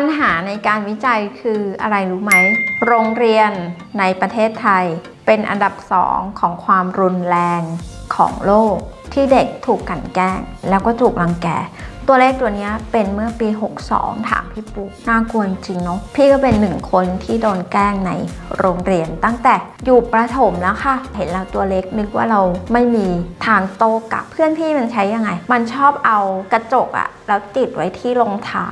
ปัญหาในการวิจัยคืออะไรรู้ไหม โรงเรียนในประเทศไทย เป็นอันดับสองของความรุนแรงของโลก ที่เด็กถูกกลันแกล้ง แล้วก็ถูกรังแก ตัวเลขตัวนี้เป็นเมื่อปี 62 ถามพี่ปุ๊กน่ากลัวจริงเนาะพี่ก็เป็นหนึ่งคนที่โดนแกล้งในโรงเรียนตั้งแต่อยู่ประถมแล้วค่ะ เห็นเราตัวเล็กนึกว่าเราไม่มีทางโตกลับเพื่อนพี่มันใช้ยังไง มันชอบเอากระจกอะแล้วติดไว้ที่รองเท้า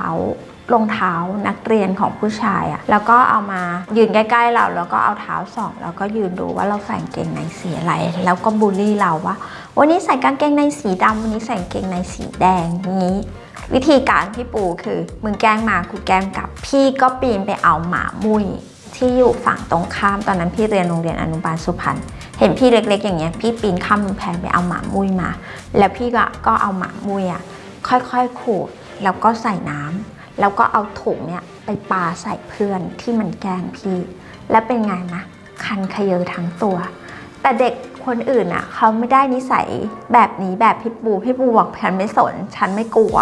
รองเท้านักเรียนของผู้ชายอะแล้วก็เอามายืนใกล้ๆเราแล้วก็เอาเท้าส่องแล้วก็ยืนดูว่าเราใส่กางเกงในสีอะไร แล้วก็บูลลี่เราว่า วันนี้ใส่กางเกงในสีดำวันนี้ใส่กางเกงในสีแดงนี้ วิธีการพี่ปูคือมึงแกล้งมากูแกล้งกลับ พี่ก็ปีนไปเอาหมามุ้ยที่อยู่ฝั่งตรงข้ามตอนนั้นพี่เรียนโรงเรียนอนุบาลสุพรรณเห็นพี่เล็ก ๆ อย่างเงี้ยพี่ปีนข้ามกำแพงไปเอาหมามุ้ยมา แล้วพี่ก็ก็เอาหมามุ้ยอะค่อยๆขูดแล้วก็ใส่น้ำ แล้วก็เอาถุงเนี่ยไปปาใส่เพื่อนที่มันแกล้งพี่ แล้วเป็นไงนะคันขยเยอทั้งตัว แต่เด็กคนอื่นอะเขาไม่ได้นิสัยแบบนี้แบบพี่ปูพี่ปูบอกฉันไม่สน ฉันไม่กลัว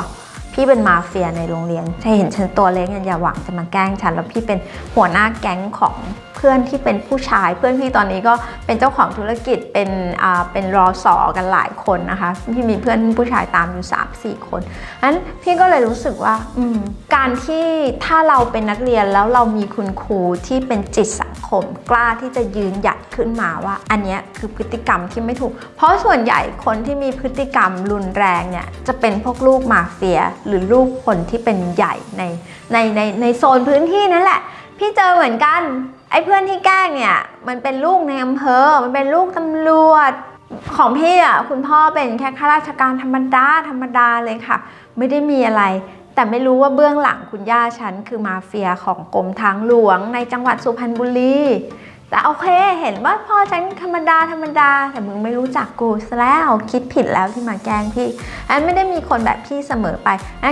พี่เป็นมาเฟียในโรงเรียนถ้าเห็นฉันตัวเล็กเนี่ยอย่าหวังจะมาแกล้งฉัน แล้วพี่เป็นหัวหน้าแก๊งของเพื่อนที่เป็นผู้ชาย เพื่อนพี่ตอนนี้ก็เป็นเจ้าของธุรกิจเป็นอ่าเป็นรอสอกันหลายคนนะคะพี่มีเพื่อนผู้ชายตามอยู่3 4คนนั้นพี่ก็เลยรู้สึกว่า อืมการที่ถ้าเราเป็นนักเรียนแล้วเรามีคุณครูที่เป็นจิตสังค มกล้าที่จะยืนหยัดขึ้นมาว่า อันนี้คือพฤติกรรมที่ไม่ถูก เพราะส่วนใหญ่คนที่มีพฤติกรรมรุนแรงเนี่ยจะเป็นพวกลูกมาเฟีย หรือลูกคนที่เป็นใหญ่ในในในในโซนพื้นที่นั่นแหละ พี่เจอเหมือนกันไอ้เพื่อนที่แกล้งเนี่ยมันเป็นลูกในอำเภอ มันเป็นลูกตำรวจของพี่อะคุณพ่อเป็นแค่ข้าราชการธรรมดาธรรมดาเลยค่ะ ไม่ได้มีอะไร แต่ไม่รู้ว่าเบื้องหลังคุณย่าฉันคือมาเฟียของกรมทางหลวงในจังหวัดสุพรรณบุรี แต่โอเคเห็นว่าพ่อฉันธรรมดาธรรมดา แต่มึงไม่รู้จักกูซะแล้วคิดผิดแล้วที่มาแกล้งพี่อันไม่ได้มีคนแบบพี่เสมอไป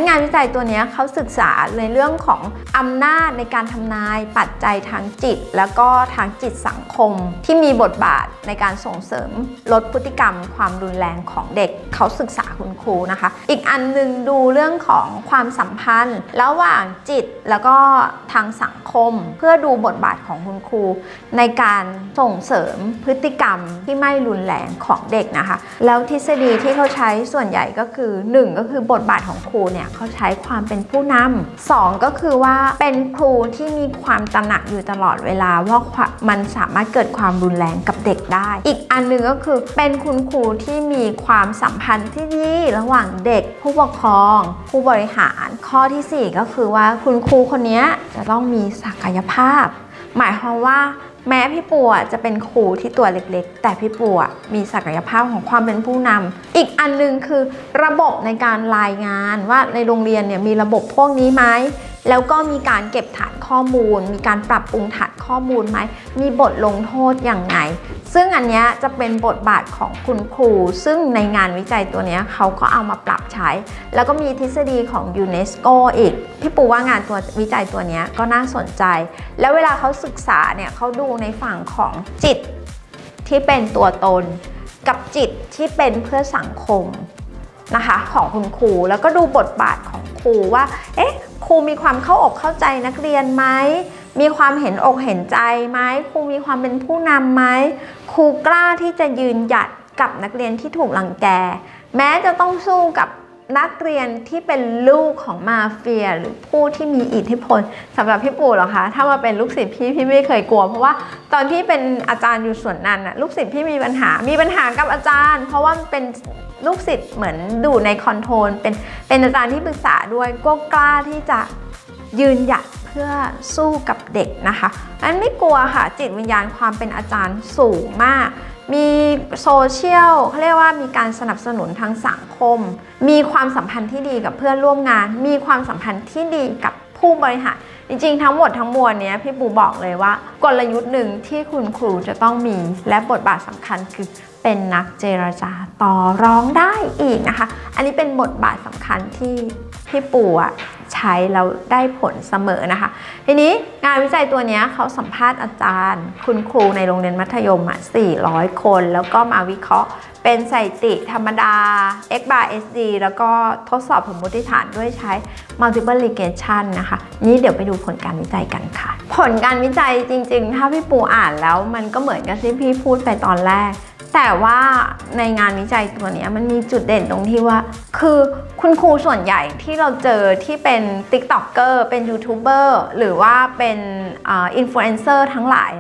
งานวิจัยตัวนี้เขาศึกษาในเรื่องของอำนาจในการทำนายปัจจัยทางจิต แล้วก็ทางจิตสังคม ที่มีบทบาทในการส่งเสริมลดพฤติกรรม ความรุนแรงของเด็กเขาศึกษาคุณครูนะคะ อีกอันหนึงดูเรื่องของความสัมพันธ์ ระหว่างจิตแล้วก็ทางสังคม เพื่อดูบทบาทของคุณครูในการส่งเสริมพฤติกรรมที่ไม่รุนแรงของเด็กนะคะ แล้วทฤษฎีที่เขาใช้ส่วนใหญ่ก็คือ 1 ก็คือบทบาทของครูเนี่ยเขาใช้ความเป็นผู้นำสองก็คือว่าเป็นครูที่มีความตระหนักอยู่ตลอดเวลาว่ามันสามารถเกิดความรุนแรงกับเด็กได้ อีกอันหนึ่งก็คือเป็นคุณครูที่มีความสัมพันธ์ที่ดีระหว่างเด็ก ผู้ปกครอง ผู้บริหาร ข้อทีสี่4 ก็คือว่าคุณครูคนนี้จะต้องมีศักยภาพ หมายความว่า แม้พี่ปัวจะเป็นครูที่ตัวเล็กๆ แต่พี่ปัวมีศักยภาพของความเป็นผู้นำอีกอันหนึงคือระบบในการรายงานว่าในโรงเรียนเนี่ยมีระบบพวกนี้ไหมแล้วก็มีการเก็บฐานข้อมูล มีการปรับปรุงฐานข้อมูลไหม มีบทลงโทษอย่างไง ซึ่งอันนี้จะเป็นบทบาทของคุณครู ซึ่งในงานวิจัยตัวนี้เขาก็เอามาปรับใช้ แล้วก็มีทฤษฎีของยูเนสโกอีก พี่ปูว่างานตัววิจัยตัวนี้ก็น่าสนใจ แล้วเวลาเขาศึกษาเนี่ยเขาดูในฝั่งของจิตที่เป็นตัวตน กับจิตที่เป็นเพื่อสังคมนะคะของคุณครูแล้วก็ดูบทบาทของครูว่า เอ๊ะ ครูมีความเข้าอกเข้าใจนักเรียนไหม มีความเห็นอกเห็นใจไหมครูมีความเป็นผู้นำไหมครูกล้าที่จะยืนหยัดกับนักเรียนที่ถูกรังแก แม้จะต้องสู้กับนักเรียนที่เป็นลูกของมาเฟีย หรือผู้ที่มีอิทธิพลสำหรับพี่ปู่หรอคะ ถ้ามาเป็นลูกศิษย์พี่พี่ไม่เคยกลัว เพราะว่าตอนพี่เป็นอาจารย์อยู่ส่วนนั้นน่ะลูกศิษย์พี่มีปัญหา มีปัญหากับอาจารย์ เพราะว่าเป็นลูกศิษย์เหมือนดูในคอนโทรลเป็นเป็นอาจารย์ที่ปรึกษาด้วยก็กล้าที่จะยืนหยัด พื่อสู้กับเด็กนะคะอันไม่กลัวค่ะจิตวิญญาณความเป็นอาจารย์สูงมาก มีโซเชียลเขาเรียกว่ามีการสนับสนุนทางสังคม มีความสัมพันธ์ที่ดีกับเพื่อนร่วมงาน มีความสัมพันธ์ที่ดีกับผู้บริหารจริงๆ ทั้งหมดทั้งมวลเนี้ยพี่ปูบอกเลยว่า กลยุทธ์หนึ่งที่คุณครูจะต้องมีและบทบาทสำคัญคือ เป็นนักเจรจาต่อร้องได้อีกนะคะ อันนี้เป็นบทบาทสำคัญที่พี่ปูอะใช้แล้วได้ผลเสมอนะคะ ทีนี้งานวิจัยตัวนี้เขาสัมภาษณ์อาจารย์ คุณครูในโรงเรียนมัธยมอะ400 คน แล้วก็มาวิเคราะห์เป็นสถิติธรรมดา x bar sd แล้วก็ทดสอบสมมติฐานด้วยใช้ multiple regression นะคะ นี่เดี๋ยวไปดูผลการวิจัยกันค่ะ ผลการวิจัยจริงๆ ถ้าพี่ปูอ่านแล้วมันก็เหมือนกับที่พี่พูดไปตอนแรก แต่ว่าในงานวิจัยตัวนี้มันมีจุดเด่นตรงที่ว่า คือคุณครูส่วนใหญ่ที่เราเจอที่เป็น TikToker เป็นยูทูบเบอร์หรือว่าเป็นอินฟลูเอนเซอร์ทั้งหลาย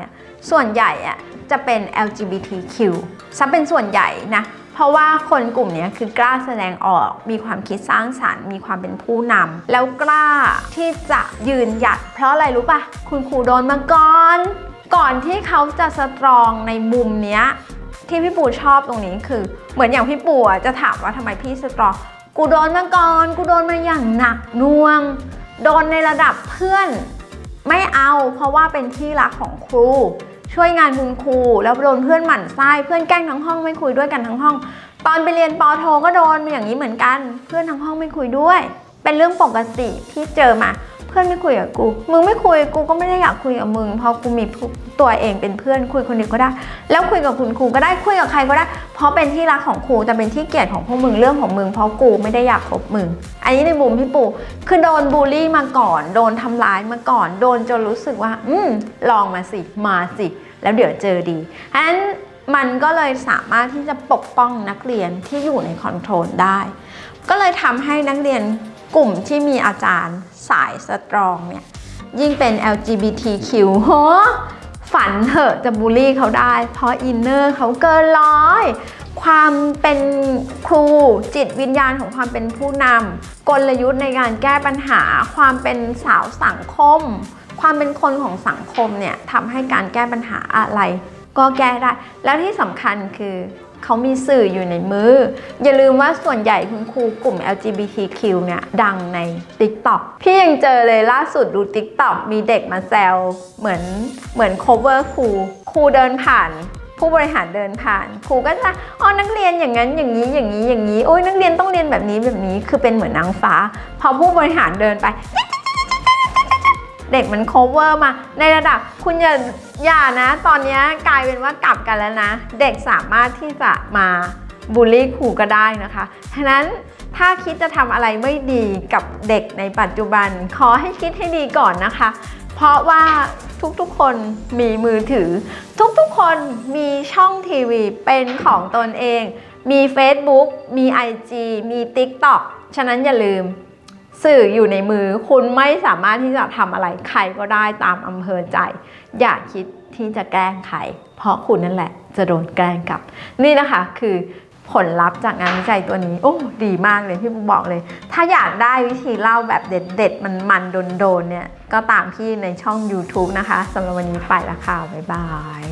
ส่วนใหญ่อะจะเป็น LGBTQ ซะเป็นส่วนใหญ่นะ เพราะว่าคนกลุ่มนี้คือกล้าแสดงออก มีความคิดสร้างสารรค์ มีความเป็นผู้นำ แล้วกล้าที่จะยืนหยัด เพราะอะไรรู้ป่ะ คุณครูโดนมาก่อน ก่อนที่เขาจะสตรองในมุมเนี้ย ที่พี่ปูชอบตรงนี้คือ เหมือนอย่างพี่ปูจะถามว่าทำไมพี่สตรองกูโดนมาก่อนกูโดนมาอย่างหนักน่วง โดนในระดับเพื่อนไม่เอาเพราะว่าเป็นที่รักของครู ช่วยงานคุณครูแล้วโดนเพื่อนหมั่นไส้เพื่อนแกล้งทั้งห้องไม่คุยด้วยกันทั้งห้อง ตอนไปเรียนปอโทก็โดนอย่างนี้เหมือนกัน เพื่อนทั้งห้องไม่คุยด้วย เป็นเรื่องปกติที่เจอมา เพื่อนไม่คุยกับกู มึงไม่คุยกูก็ไม่ได้อยากคุยกับมึงเพราะกูมีตัวเองเป็นเพื่อนคุยคนเดียวก็ได้ แล้วคุยกับคุณครูก็ได้คุยกับใครก็ได้ เพราะเป็นที่รักของครูแต่เป็นที่เกลียดของพวกมึงเรื่องของมึงเพราะกูไม่ได้อยากคบมึง อันนี้ในมุมพี่ปู่คือโดนบูลลี่มาก่อน โดนทำร้ายมาก่อน โดนจนรู้สึกว่า อืมลองมาสิมาสิแล้วเดี๋ยวเจอดีฉะนั้นมันก็เลยสามารถที่จะปกป้องนักเรียนที่อยู่ในคอนโทรลได้ ก็เลยทำให้นักเรียน กลุ่มที่มีอาจารย์สายสตรองเนี่ยยิ่งเป็น LGBTQ โหฝันเถอะจะบูลลี่เขาได้ เพราะอินเนอร์เขาเกินร้อย ความเป็นครูจิตวิญญาณของความเป็นผู้นำกลยุทธ์ในการแก้ปัญหา ความเป็นสาวสังคม ความเป็นคนของสังคมเนี่ยทำให้การแก้ปัญหาอะไร ก็แก้ได้ แล้วที่สำคัญคือ เขามีสื่ออยู่ในมือ อย่าลืมว่าส่วนใหญ่คุณครูกลุ่ม LGBTQ เนี่ยดังใน TikTok พี่ยังเจอเลยล่าสุดดู TikTok มีเด็กมาแซวเหมือนเหมือน cover ครูครูเดินผ่านผู้บริหารเดินผ่าน ครูก็จะอ๋อนักเรียนอย่างนั้นอย่างนี้อย่างนี้อย่างนี้โอ้ยนักเรียนต้องเรียนแบบนี้แบบนี้คือเป็นเหมือนนางฟ้า พอผู้บริหารเดินไป เด็กมัน cover มา ในระดับคุณอย่าอย่านะ ตอนนี้กลายเป็นว่ากลับกันแล้วนะ เด็กสามารถที่จะมาบูลลี่ครูก็ได้นะคะฉะนั้นถ้าคิดจะทำอะไรไม่ดีกับเด็กในปัจจุบัน ขอให้คิดให้ดีก่อนนะคะ เพราะว่าทุกๆคนมีมือถือ ทุกๆคนมีช่องทีวีเป็นของตนเอง มี Facebook มี IG มี TikTok ฉะนั้นอย่าลืม สื่ออยู่ในมือคุณไม่สามารถที่จะทำอะไรใครก็ได้ตามอำเภอใจ อย่าคิดที่จะแกล้งใคร เพราะคุณนั่นแหละจะโดนแกล้งกลับ นี่นะคะคือผลลัพธ์จากงานวิจัยตัวนี้ โอ้ ดีมากเลยพี่ปูบอกเลย ถ้าอยากได้วิธีเล่าแบบเด็ด ๆ มันมันๆโดนๆเนี่ย ก็ตามพี่ในช่อง YouTube นะคะสำหรับวันนี้ไปละค่ะ บ๊ายบาย